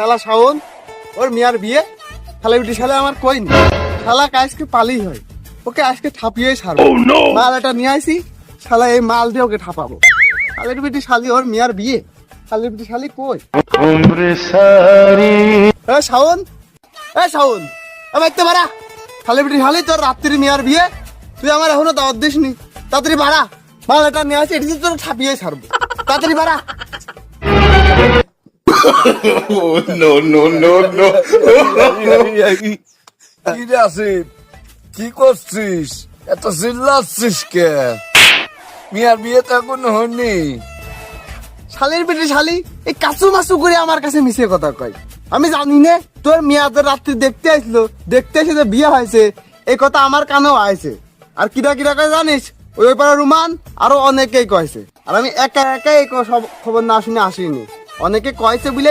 শালা শাওন ওর মিয়ার বিয়ে শালা বিটি শালা আমার কইনি। শালা আজকে পালি হয়? ওকে আজকে ঠাপিয়ে ছাড়বো মাল এটা নিয়ে আসি শালা এই মাল দিয়ে ওকে ঠাপাবো শালের বিটি শালি ওর মিয়ার বিয়ে। শালের বিটি শালি কই? এ শাওন এ শাওন এ বাইতে বাড়া। শালের বিটি শালি তোর রাত্রি মিয়ার বিয়ে। তুই আমার এখনও দাওয়াত দিসনি। তাড়াতাড়ি বাড়া। মাল এটা নিয়ে আসি এটি তোর ঠাপিয়ে ছাড়বো তাড়াতাড়ি বাড়া। কি রে আসিফ কি করছিস? এত চিল্লাচ্ছিস কে? মিয়ার বিয়ে তো এখন হয়নি। শালির পেটে শালি এই কাচু মাসু করে আমার কাছে মিশে কথা কয়। আমি জানি না তোর মিয়া তোর রাত্রি দেখতে আসলো দেখতে এসে যে বিয়ে হয়েছে এই কথা আমার কানেও আইছে। আর কিরা কিরা কয় জানিস ওই পাড়া রুমান আরও অনেকেই কয়েছে আর আমি একা একাই এই সব খবর না শুনে আসিনি। অনেকে কয়েছে বলে